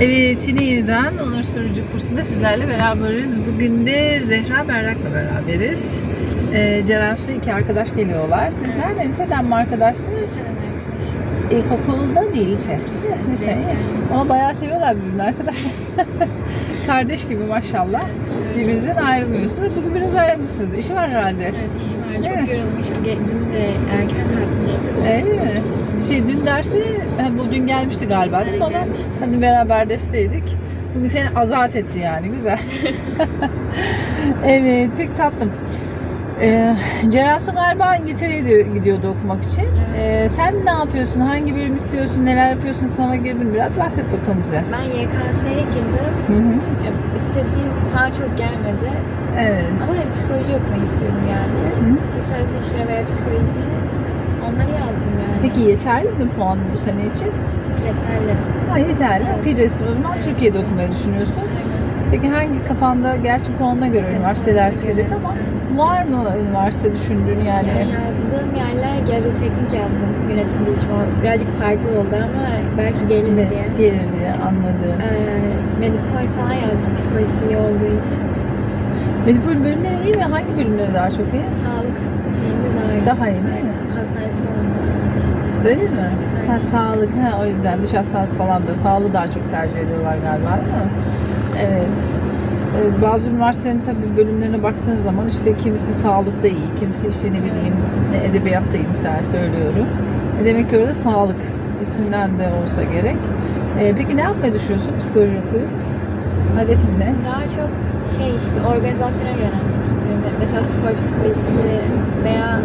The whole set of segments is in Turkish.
Evet yine yeniden Onur Sürücü kursunda sizlerle beraberiz. Bugün de Zehra Berrak'la beraberiz. Ee, Ceren Su iki arkadaş geliyorlar. Siz nereden liseden mi arkadaşsınız? Liseden arkadaşım. İlkokulda değil lise. Lise. Lise. Yani. Ama bayağı seviyorlar birbirini arkadaşlar. Kardeş gibi maşallah. Birbirinizden ayrılmıyorsunuz. Bugün biraz ayrılmışsınız. İşi var herhalde. Evet işim var. Çok yorulmuşum. Ge- Dün de erken kalkmıştım. Öyle mi? Şey dün dersi, bu dün gelmişti galiba değil mi? Ona hani beraber desteydik. Bugün seni azat etti yani güzel. evet pek tatlım. Ee, Ceren Su galiba İngiltere'ye gidiyordu okumak için. Ee, sen ne yapıyorsun? Hangi bölüm istiyorsun? Neler yapıyorsun? Sınava girdin biraz bahset bakalım bize. Ben YKS'ye girdim. Hı hı. İstediğim daha çok gelmedi. Evet. Ama hep psikoloji okumayı istiyordum yani. Hı. Uluslararası ilişkiler veya psikoloji. Onları yazdım yani. Peki yeterli mi puan bu sene için? Yeterli. Ha yeterli. Evet. Okuyacaksın o zaman Türkiye'de okumayı düşünüyorsun. Peki hangi kafanda, gerçi puanına göre üniversiteler çıkacak ama var mı üniversite düşündüğün yani? Yani yazdığım yerler Gebze Teknik yazdım. Yönetim bilişimi. Birazcık farklı oldu ama belki gelir diye. Gelir diye anladım. Ee, Medipol falan yazdım psikolojisi iyi olduğu için. Medipol bölümleri iyi mi? Hangi bölümleri daha çok iyi? Sağlık şeyinde daha iyi. Daha iyi değil mi? Aynen. Hastanesi falan da varmış. Öyle mi? Ha, sağlık, ha, o yüzden dış hastanesi falan da sağlığı daha çok tercih ediyorlar galiba değil mi? Evet. Ee, Bazı üniversitelerin tabii bölümlerine baktığın zaman işte kimisi sağlıkta iyi, kimisi işte ne bileyim ne edebiyatta iyi mesela söylüyorum. E demek ki orada sağlık isminden de olsa gerek. Ee, peki ne yapmayı düşünüyorsun psikoloji okuyup? Hedefin ne? Daha çok şey işte organizasyona yönelmek istiyorum. Mesela spor psikolojisi veya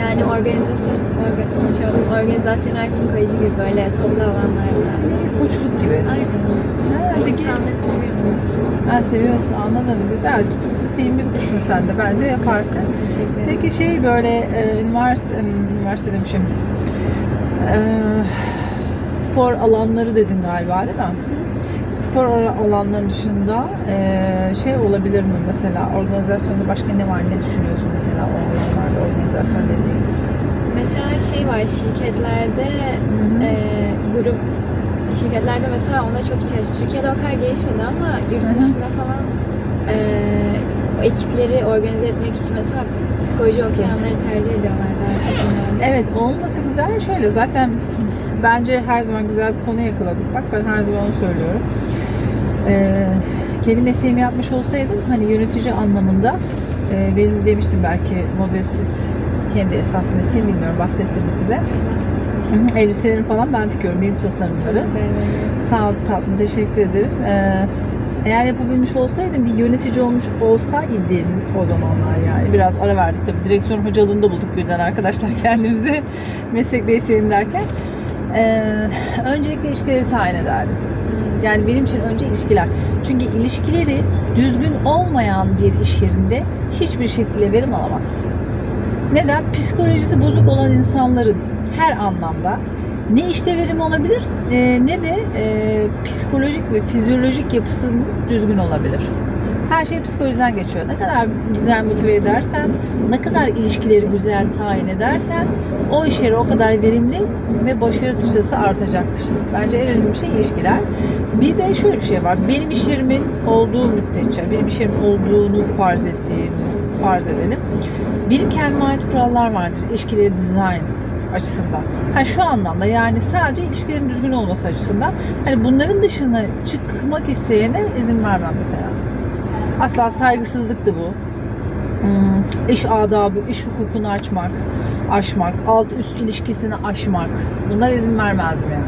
yani organizasyon orga, konuşamadım. organizasyonel psikoloji gibi böyle toplu alanlarda. Koçluk gibi. Aynen. Ha, peki insanları seviyorum. ben seviyorsun anladım. Güzel. Çıtı pıtı sevimli bir kızsın sen de. Bence yaparsın. Teşekkür ederim. Peki şey böyle e, üniversite, em, üniversite demişim. E, spor alanları dedin galiba değil mi? Spor ala- alanları dışında e, şey olabilir mi mesela organizasyonda başka ne var ne düşünüyorsun mesela o alanlarda organizasyon dediğin? Mesela şey var şirketlerde e, grup şirketlerde mesela ona çok ihtiyaç. Türkiye'de o kadar gelişmedi ama yurt dışında falan e, ekipleri organize etmek için mesela psikoloji okuyanları tercih ediyorlar daha çok. Evet olması güzel şöyle zaten bence her zaman güzel bir konuya yakaladık. Bak ben her zaman onu söylüyorum. Ee, kendi mesleğimi yapmış olsaydım hani yönetici anlamında e, benim demiştim belki modestis kendi esas mesleğim bilmiyorum bahsettim size. Hı hı, Elbiselerini falan ben dikiyorum benim tasarımları. Sağ ol tatlım teşekkür ederim. Ee, eğer yapabilmiş olsaydım bir yönetici olmuş olsaydım o zamanlar yani biraz ara verdik tabii direksiyon hocalığında bulduk birden arkadaşlar kendimizi meslek değiştirelim derken ee, öncelikle ilişkileri tayin ederdim. Yani benim için önce ilişkiler. Çünkü ilişkileri düzgün olmayan bir iş yerinde hiçbir şekilde verim alamaz. Neden? Psikolojisi bozuk olan insanların her anlamda ne işte verim olabilir e, ne de e, psikolojik ve fizyolojik yapısının düzgün olabilir. Her şey psikolojiden geçiyor. Ne kadar güzel motive edersen, ne kadar ilişkileri güzel tayin edersen o iş yeri o kadar verimli ve başarı tıçrası artacaktır. Bence en önemli şey ilişkiler. Bir de şöyle bir şey var. Benim iş yerimin olduğu müddetçe, benim iş yerimin olduğunu farz ettiğimiz, farz edelim. Benim kendime ait kurallar vardır. İlişkileri dizayn açısından. Ha şu anlamda yani sadece ilişkilerin düzgün olması açısından. Hani bunların dışına çıkmak isteyene izin vermem mesela. Asla saygısızlıktı bu. Hmm, iş adabı, iş hukukunu açmak, aşmak, alt üst ilişkisini aşmak. Bunlar izin vermezdim yani.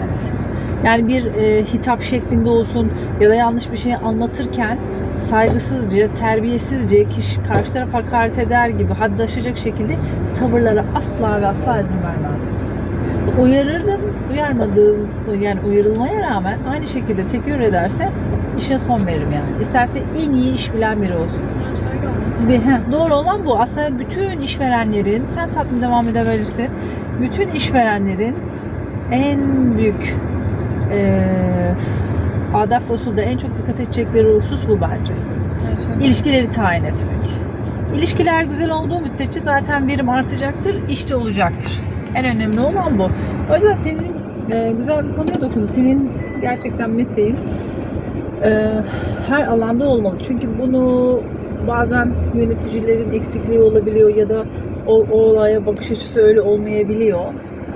Yani bir e, hitap şeklinde olsun ya da yanlış bir şey anlatırken saygısızca, terbiyesizce, kişi karşı tarafa hakaret eder gibi haddi aşacak şekilde tavırlara asla ve asla izin vermezdim. Uyarırdım, uyarmadığım, yani uyarılmaya rağmen aynı şekilde tekrar ederse işe son veririm yani. İsterse en iyi iş bilen biri olsun. Ve, heh, doğru olan bu. Aslında bütün işverenlerin, sen tatlım devam edebilirsin. Bütün işverenlerin en büyük eee adab ve usulda en çok dikkat edecekleri husus bu bence. Evet, İlişkileri tayin etmek. İlişkiler güzel olduğu müddetçe zaten verim artacaktır, işte olacaktır. En önemli olan bu. O yüzden senin e, güzel bir konuya dokundu. Senin gerçekten mesleğin e, her alanda olmalı. Çünkü bunu bazen yöneticilerin eksikliği olabiliyor ya da o, o olaya bakış açısı öyle olmayabiliyor.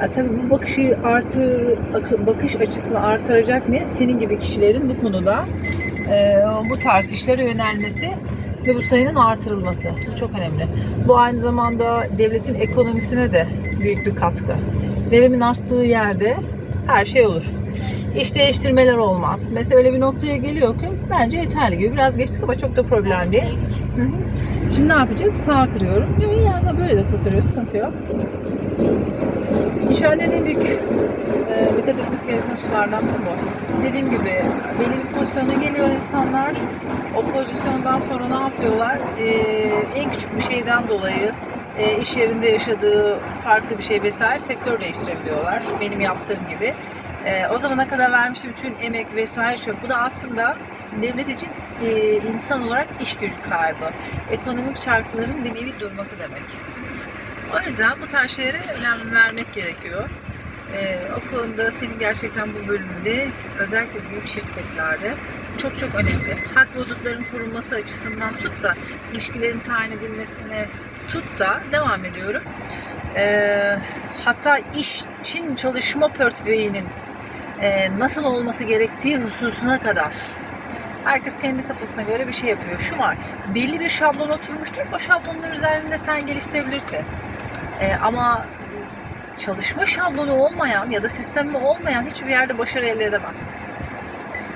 E, tabii bu bakışı artır, akı- bakış açısını artıracak ne? Senin gibi kişilerin bu konuda e, bu tarz işlere yönelmesi ve bu sayının artırılması çok önemli. Bu aynı zamanda devletin ekonomisine de büyük bir katkı. Verimin arttığı yerde her şey olur. İş değiştirmeler olmaz. Mesela öyle bir noktaya geliyor ki bence yeterli gibi. Biraz geçtik ama çok da problem değil. Hı hı. Şimdi ne yapacağım? Sağ kırıyorum. Yok, Yani böyle de kurtarıyor. Sıkıntı yok. İşaretlerin en büyük e, dikkat etmesi gereken hususlardan biri bu. Dediğim gibi belli bir pozisyona geliyor insanlar. O pozisyondan sonra ne yapıyorlar? E, en küçük bir şeyden dolayı e, iş yerinde yaşadığı farklı bir şey vesaire sektör değiştirebiliyorlar. Benim yaptığım gibi. E, o zamana kadar vermiş bütün emek vesaire çöp. Bu da aslında devlet için e, insan olarak iş gücü kaybı. Ekonomik çarkların bir nevi durması demek. O yüzden bu tarz şeylere önem vermek gerekiyor. Ee, o konuda senin gerçekten bu bölümde özellikle büyük şirketlerde çok çok önemli. Hak ve hudutların korunması açısından tut da ilişkilerin tayin edilmesine tut da devam ediyorum. Ee, hatta iş için çalışma portföyünün e, nasıl olması gerektiği hususuna kadar herkes kendi kafasına göre bir şey yapıyor. Şu var, belli bir şablon oturmuştur. O şablonun üzerinde sen geliştirebilirsin. Ee, ama çalışma şablonu olmayan ya da sistemi olmayan hiçbir yerde başarı elde edemezsin.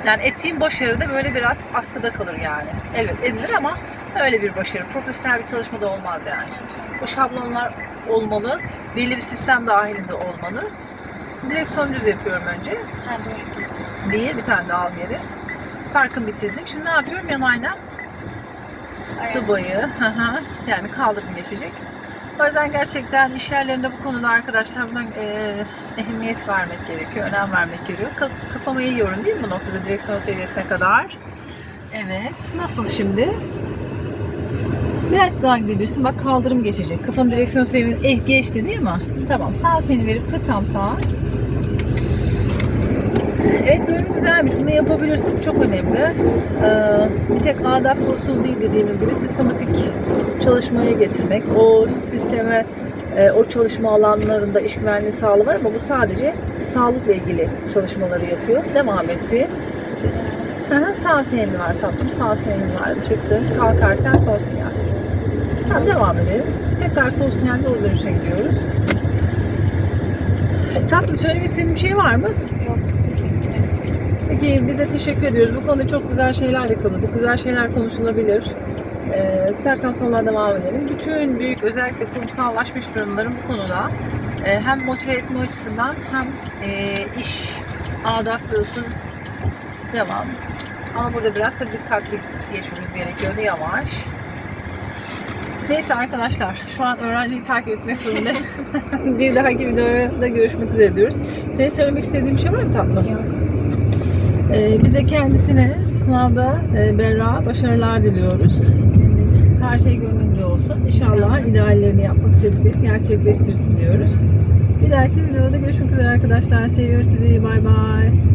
Yani ettiğin başarı da böyle biraz askıda kalır yani. Elbet edilir ama öyle bir başarı. Profesyonel bir çalışmada olmaz yani. Bu şablonlar olmalı. Belli bir sistem dahilinde olmalı. Direksiyon düz yapıyorum önce. Ha doğru. Bir, bir tane daha al geri. Farkın bitirdim. Şimdi ne yapıyorum? Yan Aynen. Dubai'yi. yani kaldırım geçecek. O yüzden gerçekten iş yerlerinde bu konuda arkadaşlar buna e, ehemmiyet vermek gerekiyor, önem vermek gerekiyor. Ka- kafama yiyorum değil mi bu noktada direksiyon seviyesine kadar? Evet. Nasıl şimdi? Birazcık daha gidebilirsin. Bak kaldırım geçecek. Kafanın direksiyon seviyesi eh, geçti değil mi? Tamam. Sağ seni verip kır tam sağa. Evet böyle güzelmiş. Bunu yapabilirsin. Bu çok önemli. Ee, bir tek adap usul değil dediğimiz gibi sistematik çalışmaya getirmek. O sisteme, e, o çalışma alanlarında iş güvenliği sağlığı var ama bu sadece sağlıkla ilgili çalışmaları yapıyor. Devam etti. Hı, Sağ sinyalin var tatlım. Sağ sinyalin var. Çıktı. Kalkarken sol sinyal. Tamam devam edelim. Tekrar sol sinyalle yol dönüşüne gidiyoruz. Tatlım söylemek istediğin bir şey var mı? Yok teşekkürler. Peki bize teşekkür ediyoruz. Bu konuda çok güzel şeyler yakaladık. Güzel şeyler konuşulabilir. Ee, istersen sonra devam edelim. Bütün büyük özellikle kurumsallaşmış firmaların bu konuda e, hem motive etme açısından hem e, iş, ve usul devam. Ama burada biraz tabii dikkatli geçmemiz gerekiyordu yavaş. Neyse arkadaşlar şu an öğrenciyi takip etmek zorunda. bir dahaki videoda görüşmek üzere diyoruz. Senin söylemek istediğin bir şey var mı tatlım? Yok. Ee, biz de kendisine sınavda e, berra başarılar diliyoruz. Her şey gönlünce olsun. İnşallah ideallerini yapmak istediklerini gerçekleştirsin diyoruz. Bir dahaki videoda görüşmek üzere arkadaşlar. Seviyoruz sizi. Bay bay.